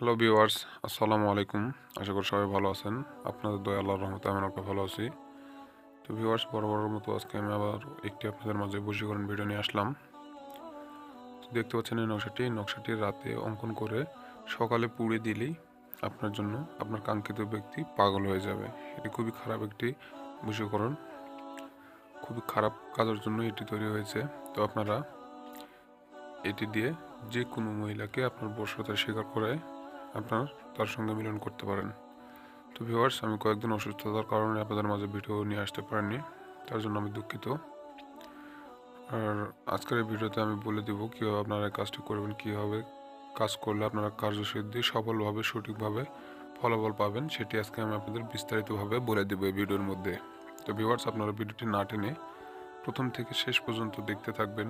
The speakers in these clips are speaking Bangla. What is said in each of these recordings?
হ্যালো ভিউয়ার্স, আসসালামু আলাইকুম। আশা করি সবাই ভালো আছেন। আপনাদের দয়া, আল্লাহর রহমতে আমি একটা ভালো আছি। তো ভিউয়ার্স, বড় বড় মতো আজকে আমি আবার একটি আপনাদের মাঝে বশীকরণ ভিডিও নিয়ে আসলাম। দেখতে পাচ্ছেন এই নকশাটি। নকশাটি রাতে অঙ্কন করে সকালে পুড়ে দিলেই আপনার জন্য আপনার কাঙ্ক্ষিত ব্যক্তি পাগল হয়ে যাবে। এটি খুবই খারাপ একটি বশীকরণ খুবই খারাপ কাজের জন্য এটি তৈরি হয়েছে। তো আপনারা এটি দিয়ে যে কোনো মহিলাকে আপনার বর্ষতার স্বীকার করে আপনার তার সঙ্গে মিলন করতে পারেন। তো ভিউয়ার্স আমি কয়েকদিন অসুস্থতার কারণে আপনাদের মাঝে ভিডিও নিয়ে আসতে পারিনি, তার জন্য আমি দুঃখিত। আর আজকের এই ভিডিওতে আমি বলে দেবো কীভাবে আপনারা কাজটি করবেন, কীভাবে কাজ করলে আপনারা কার্যসিদ্ধি সফলভাবে, সঠিকভাবে ফলাফল পাবেন, সেটি আজকে আমি আপনাদের বিস্তারিতভাবে বলে দেবো এই ভিডিওর মধ্যে। তো ভিউয়ার্স আপনারা ভিডিওটি না টেনে প্রথম থেকে শেষ পর্যন্ত দেখতে থাকবেন।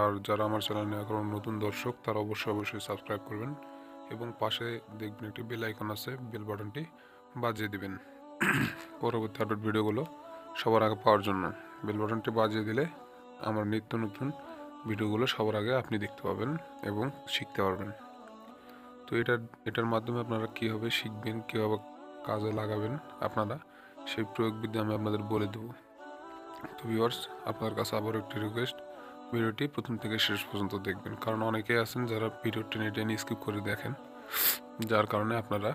আর যারা আমার চ্যানেলে এখন নতুন দর্শক, তারা অবশ্যই অবশ্যই সাবস্ক্রাইব করবেন। এবং পাশে দেখবেন একটি বেল আইকন আছে বেল বাটনটি বাজিয়ে দিবেন। পরবর্তী আপডেট ভিডিওগুলো সবার আগে পাওয়ার জন্য। বেল বাটনটি বাজিয়ে দিলে আমার নিত্য নতুন ভিডিওগুলো সবার আগে আপনি দেখতে পাবেন এবং শিখতে পারবেন। তো এটার এটার মাধ্যমে আপনারা কীভাবে শিখবেন, কীভাবে কাজে লাগাবেন আপনারা, সেই প্রয়োগবিদ্যা আমি আপনাদের বলে দেবো। তো ভিউয়ার্স আপনার কাছে আবার একটি রিকোয়েস্ট ভিডিওটি প্রথম থেকে শেষ পর্যন্ত দেখবেন। কারণ অনেকেই আছেন যারা ভিডিও টেনে টেনে স্কিপ করে দেখেন। যার কারণে আপনারা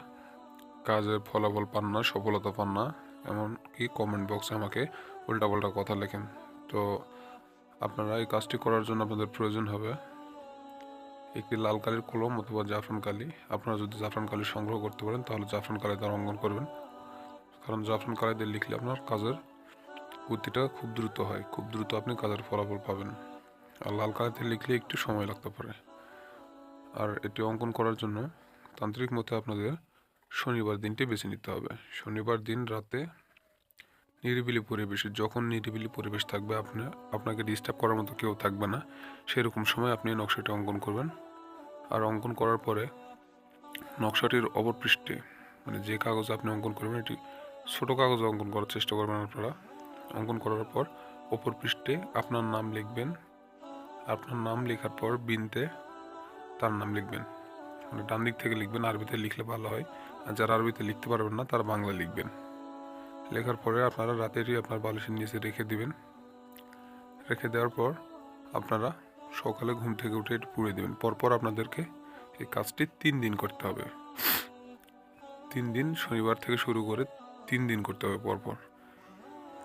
কাজে ফলাফল পান না, সফলতা পান না। এমনকি কমেন্ট বক্সে আমাকে উল্টাপাল্টা কথা লেখেন। তো আপনারা এই কাজটি করার জন্য আপনাদের প্রয়োজন হবে একটি লাল কালির কলম অথবা জাফরান কালি। আপনারা যদি জাফরান কালি সংগ্রহ করতে পারেন, তাহলে জাফরান কালি দ্বারা অঙ্কন করবেন। কারণ জাফরান কালি দিয়ে লিখলে আপনার কাজের গতিটা খুব দ্রুত হয়। খুব দ্রুত আপনি কাজের ফলাফল পাবেন। আর লাল কালিতে লিখলে একটু সময় লাগতে পারে। আর এটি অঙ্কন করার জন্য তান্ত্রিক মতে আপনাদের শনিবার দিনটি বেছে নিতে হবে। শনিবার দিন রাতে নিরিবিলি পরিবেশে যখন নিরিবিলি পরিবেশ থাকবে, আপনি, আপনাকে ডিস্টার্ব করার মতো কেউ থাকবে না। সেরকম সময় আপনি নকশাটি অঙ্কন করবেন। আর অঙ্কন করার পরে নকশাটির অপর পৃষ্ঠে মানে যে কাগজে আপনি অঙ্কন করবেন, এটি ছোটো কাগজে অঙ্কন করার চেষ্টা করবেন আপনারা। অঙ্কন করার পর অপর পৃষ্ঠে আপনার নাম লিখবেন। আপনার নাম লেখার পর বিনতে তার নাম লিখবেন। মানে ডান দিক থেকে লিখবেন, আরবিতে লিখলে ভালো হয়। আর যারা আরবিতে লিখতে পারবেন না, তারা বাংলা লিখবেন। লেখার পরে আপনারা রাতেরই আপনার বালিশের নিচে রেখে দিবেন। রেখে দেওয়ার পর আপনারা সকালে ঘুম থেকে উঠে পুড়ে দেবেন। পরপর আপনাদেরকে এই কাজটি তিন দিন করতে হবে। তিন দিন শনিবার থেকে শুরু করে তিন দিন করতে হবে পরপর।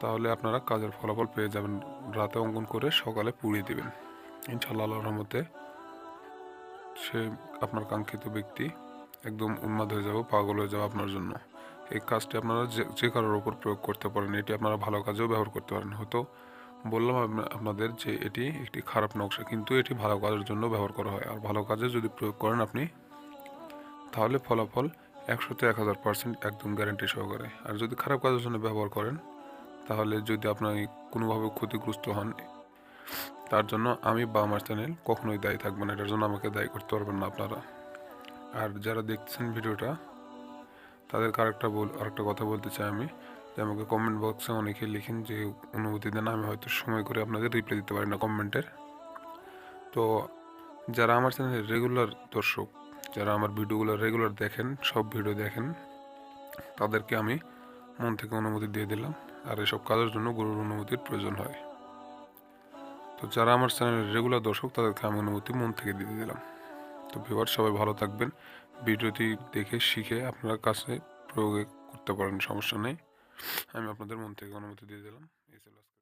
তাহলে আপনারা কাজের ফলাফল পেয়ে যাবেন। রাতে অঙ্কন করে সকালে পুড়িয়ে দেবেন। ইনশাল্লাহ রহমতে সে আপনার কাঙ্ক্ষিত ব্যক্তি একদম উন্মাদ হয়ে যাবে, পাগল হয়ে যাবে আপনার জন্য। এই কাজটি আপনারা যে কারোর ওপর প্রয়োগ করতে পারেন, এটি আপনারা ভালো কাজেও ব্যবহার করতে পারেন। হয়তো বললাম আপনাদের যে এটি একটি খারাপ নকশা, কিন্তু এটি ভালো কাজের জন্য ব্যবহার করা হয়। আর ভালো কাজে যদি প্রয়োগ করেন আপনি, তাহলে ফলাফল একশোতে এক হাজার পার্সেন্ট একদম গ্যারান্টি সহকারে। আর যদি খারাপ কাজের জন্য ব্যবহার করেন, তাহলে যদি আপনার কোনোভাবে ক্ষতিগ্রস্ত হন তার জন্য আমি বা আমার চ্যানেল কখনোই দায়ী থাকব না, এটার জন্য আমাকে দায়ী করতে পারবেন না আপনারা। আর যারা দেখছেন ভিডিওটা তাদেরকে আরেকটা বল আরেকটা কথা বলতে চাই আমি, যে আমাকে কমেন্ট বক্সে অনেকে লিখেন যে অনুভূতি দেন, আমি হয়তো সময় করে আপনাদের রিপ্লাই দিতে পারি না কমেন্টের তো যারা আমার চ্যানেলের রেগুলার দর্শক, যারা আমার ভিডিওগুলো রেগুলার দেখেন, সব ভিডিও দেখেন, তাদেরকে আমি মন থেকে অনুমতি দিয়ে দিলাম। আর এসব কাজের জন্য গুরুর অনুমতির প্রয়োজন হয়। তো যারা আমার চ্যানেলের রেগুলার দর্শক, তাদেরকে আমি অনুমতি মন থেকে দিয়ে দিলাম। তো ভিউয়ার সবাই ভালো থাকবেন। ভিডিওটি দেখে শিখে আপনার কাছে প্রয়োগ করতে পারেন, সমস্যা নেই। আমি আপনাদের মন থেকে অনুমতি দিয়ে দিলাম।